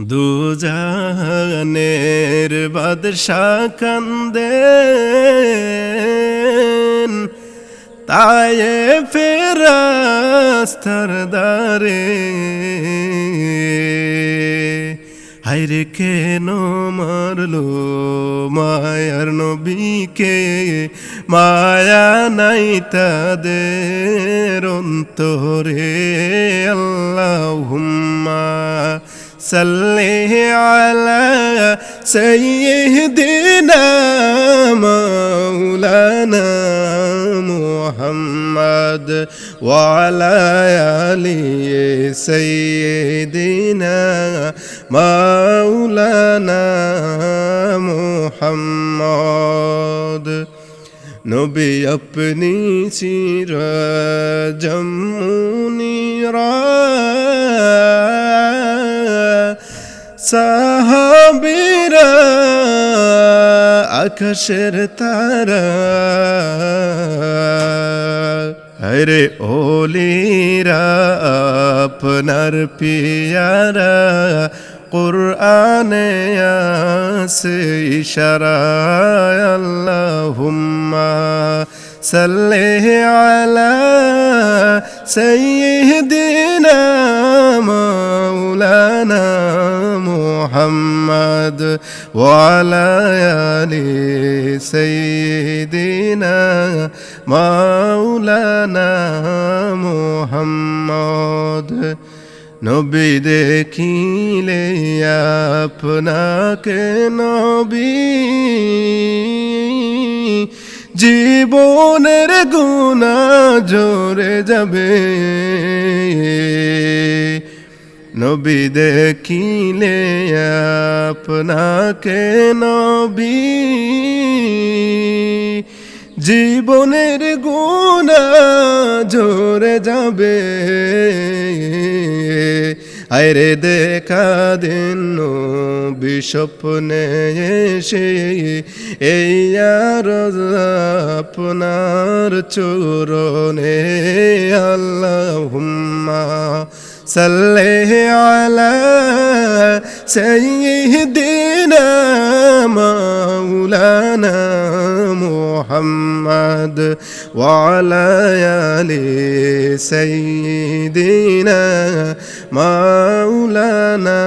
দুজানের বাদশাহ কান্দে তায়ে ফেরাস্তার দারে হাইরে কেন মারলো মায়ার নবীকে? মায়া নাই তাদের অন্তরে। صلي على سيدنا مولانا محمد وعلى آله سيدنا مولانا محمد. نبي اپنی سیر جمونی را সাহাবিরা আকাশের তারা। আরে ওলিরা, আপনার পিয়ারা, কুরআনে আছে ইশারা আল্লাহুম্মা সাল্লি আলা সাইয়্যিদিনা মাওলানা মুহাম্মদ ওয়ালা আলি সাইয়্যিদিনা মাওলানা মুহাম্মদ নবী দেখিলে আপনাকে নবী। জীবনের গুণা জোরে যাবে। নবী দেখিলে আপনাকে নবী। জীবনের গুণা জোরে যাবে। আরে দেখা দিন বিস্বপ্নে এসে, এই আর আপনার চোরনে আল্লাহুম্মা সাল্লি আলা সাইয়্যিদিনা মাওলানা মুহাম্মদ ওয়ালা আলি সাইয়্যিদিনা মাওলানা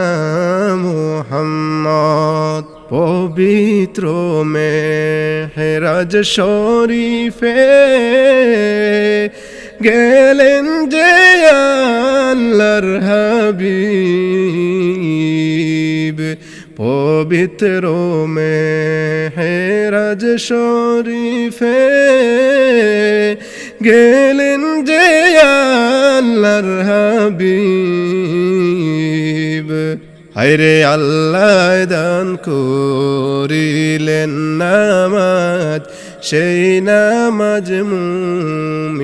মুহাম্মদ পবিত্র মেহরাজ শরীফে গেলেন যে আল্লাহর হাবিব, পবিত্র মেহরাজ শরীফে গেলেন যে আল্লাহর হাবিব। হায়রে আল্লাহ দান করিলেন নামাজ, সেই নামাজ মুমিনের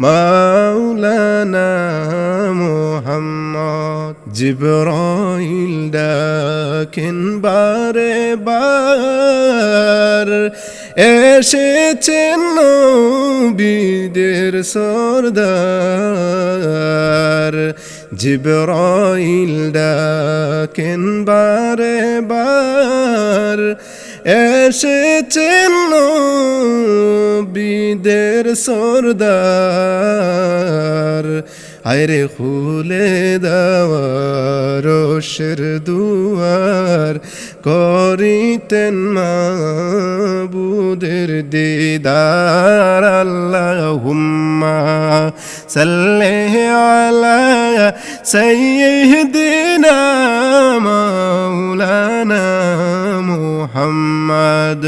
মাওলানা মুহাম্মদ জিবরাইল ডাকেন বারে বার। এসেছেন নবীদের সর্দার। জিবরাইল ডাকেন বারে বার। এসেছেন নবীদের সর্দার। আরে খুলে দেওয়ার রোশের দুয়ার করিতেন মাবুদের দিদার। আল্লাহুম্মা সাল্লি আলা সাইয়্যিদিনা মাওলানা। মুহাম্মদ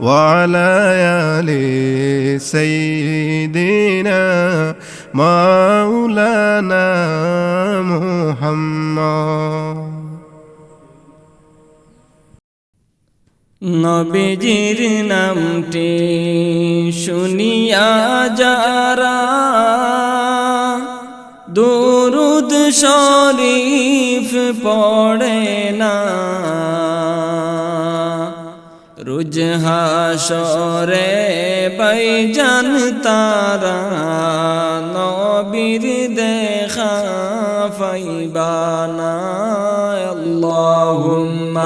ওয়ালা আলি সাইয়্যিদিনা মাওলানা মুহাম্মদ নবীজির নামটি শুনিয়া যারা দুরুদ শরীফ পড়ে না رجها شور بای جان تارا نو بیر دیخا فیبانا اللهم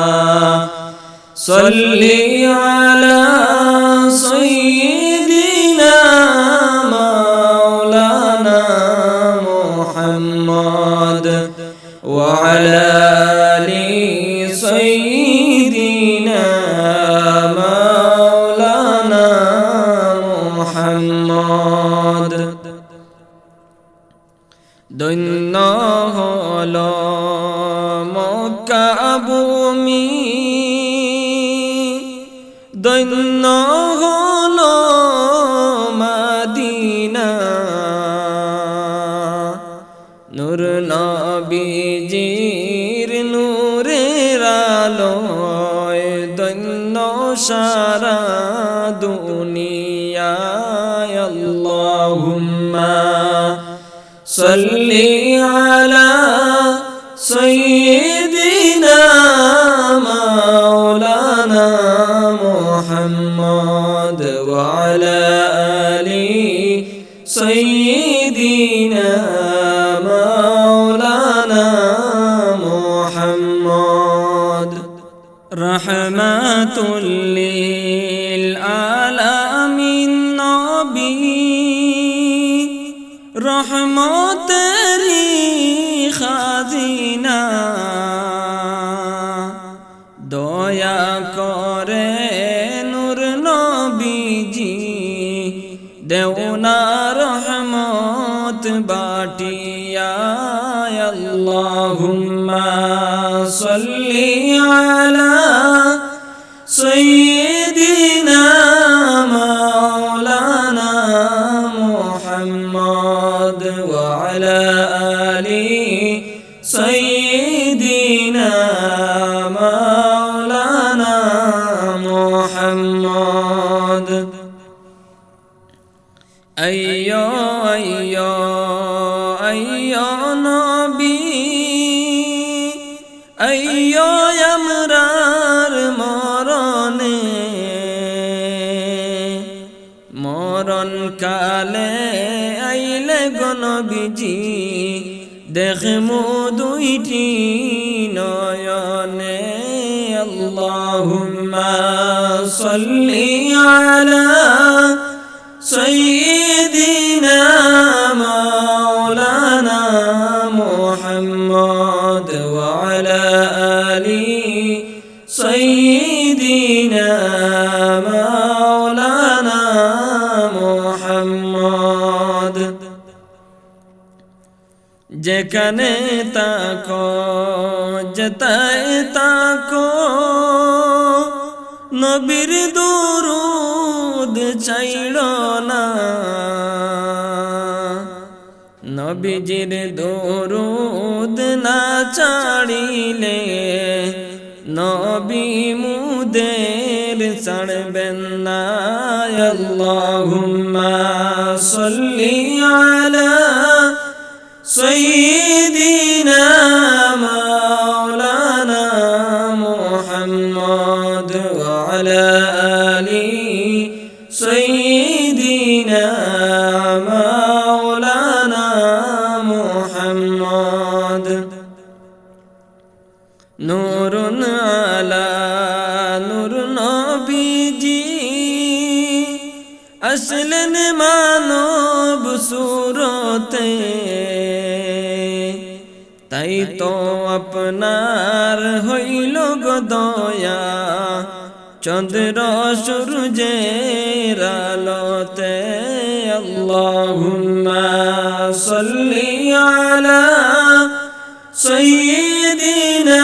صل على سيدنا مولانا محمد وعلى اللهم صل على سيدنا مولانا محمد وعلى آل سيدنا مولانا محمد. رحمة لله রহমতেরি مولانا محمد أيو أيو أيو نبي أيو يمرار মরণে মরণ কালে আইলে গণবিজি দেখমু দুইটি নয়নে اللهم صل على سيدنا যেখানে তাকো যেতায় তাকো, নবীর দুরুদ চাইল না। নবীজির দুরুদ না চাড়িলে নবী মুদের চড়বেন না। আল্লাহুম্মা সাল্লি আলা সাইয়্যিদ محمد نور على نور نبيجي আসলেন মানব সুরতে তাই তো আপনার হইল গদয়া চন্দ্র সূর্যের আলোতে আল্লাহুম্মা সাল্লি আলা سيدنا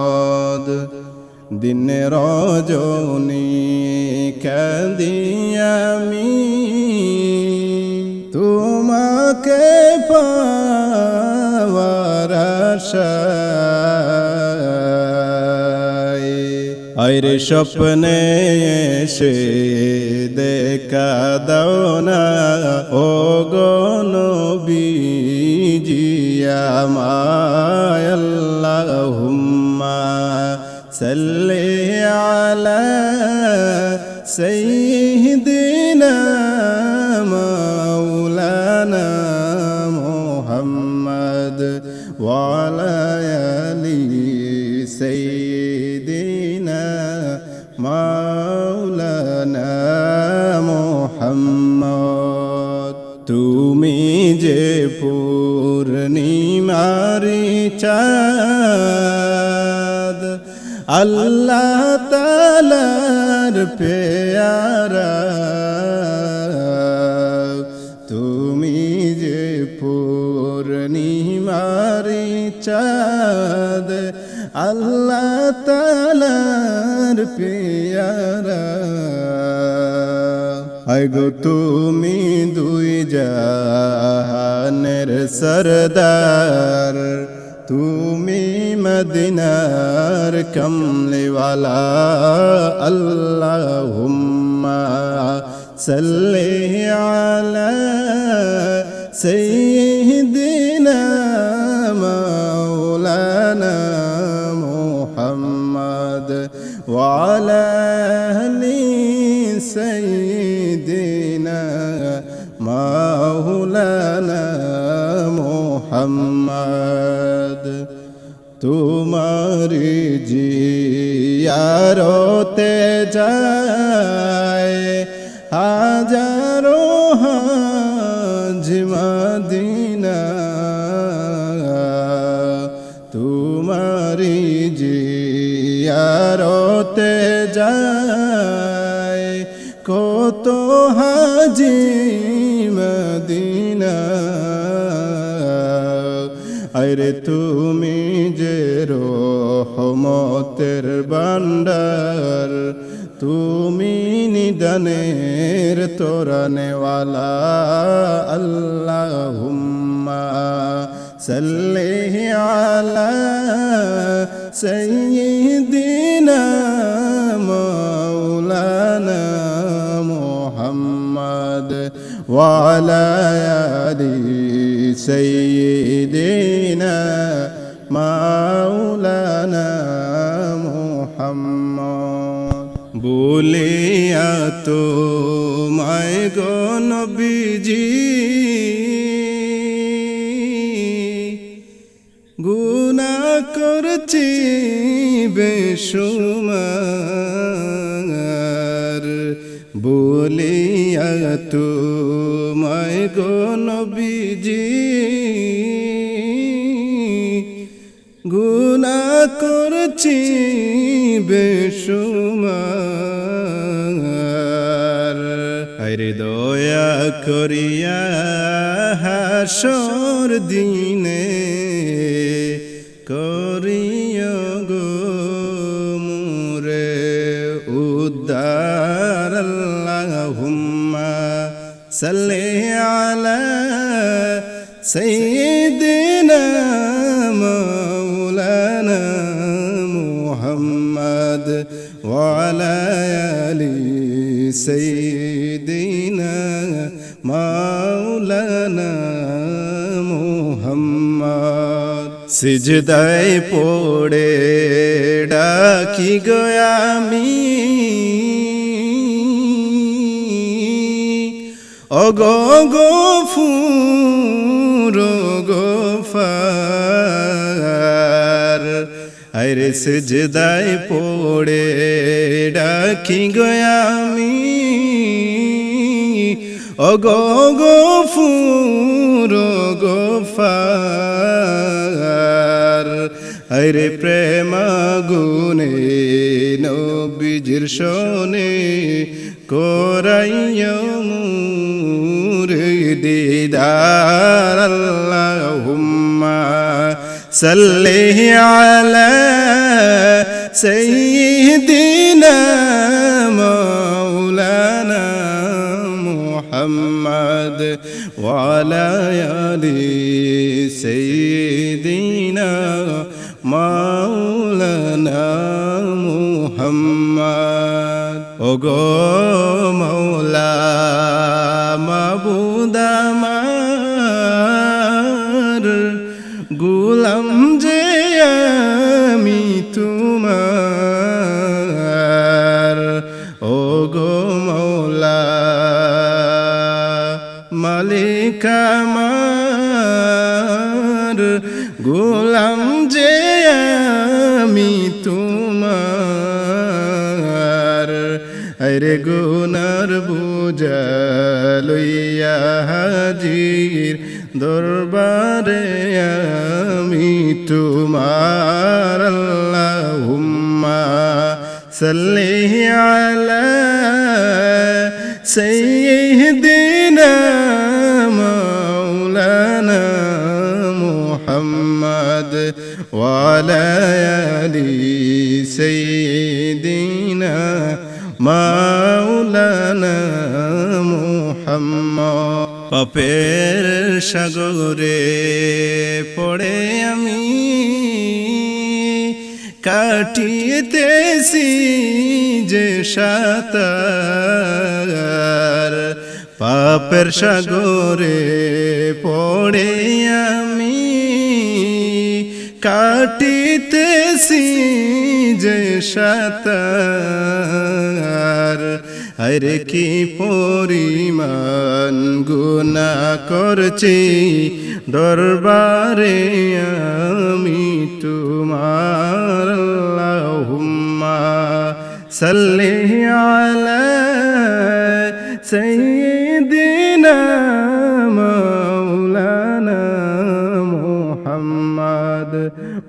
দিন রজনী কাঁদিয়ামি তোমাকে পাওয়ার আইরে স্বপ্নে এসে দেখা দাও না। ও গণ বিজিয়া মায়াল্লাহুম্মা সাল্লি ওয়ালা আলি সাইয়্যিদিনা মাওলানা মুহাম্মদ তুমি যে পূর্ণিমারি চাঁদ আল্লাহ তালার পেয়ারা পূর্ণিমারি চাঁদ, আল্লাহ তালার পেয়ারা। আগো তুমি দুই জাহানের সরদার, তুমি মদিনার কমলিওয়ালা। আল্লাহুম্মা সাল্লি আলা সাইয়্যিদিনা ওয়ালা আলি সাইয়্যিদিনা মাওলানা মুহাম্মদ তোমারি জিয়ারতে যায় হাজারো হাজ জিয়ারতে যায়। কত হাজি মদিনা। আরে তুমি যে রহমতের বান্ডার তুমি নিদানের তোরানেওয়ালা। আল্লাহুম্মা সাল্লি আলা সাইয়্যিদিনা। মুহাম্মদ وعلى آل سيدنا مولانا محمد বলিয়া তো মায় গনবিজি গুনা করছি বেশুমার বলিয়া তো মায় গনবিজি গুনা করছি বেশুমার। আরে দয়া করিয়া হাসর দিনে সাল্লি আলা সাইয়্যিদিনা মাওলানা মুহাম্মদ ওয়ালা আলি সাইয়্যিদিনা মাওলানা মুহাম্মদ সিজদায় পড়ে ডাকি গয়ামি অগো গো ফুর গোফার আরে সিজদায় পড়ে ডাকি গয়ামি অগো গো ফুর গোফার হরে প্রেম গুনে নবীজির শোনে কোরাইয়া মুরে দিদার আল্লাহুম্মা সাল্লি আলা সাইয়্যিদিনা مولانا محمد وعلى آل سيدنا مولانا محمد ওগো মৌলা মাবুদ আরে গুনার বুঝা লইয়া হাজির দরবারে আমি তোমার আল্লাহুম্মা সাল্লি আলা সাইয়্যিদিনা মাওলানা মুহাম্মদ মাওলানা পাপের সাগরে পড়ে আমি কাটিতেছি যে সাতার। পাপের সাগরে পড়ে আমি কাটিতেছি যে সাতার। আরে কি পরিমাণ গুণা করছি, দরবারে আমি তোমার আল্লাহুম্মা সাল্লি আলা সাইয়্যিদিনা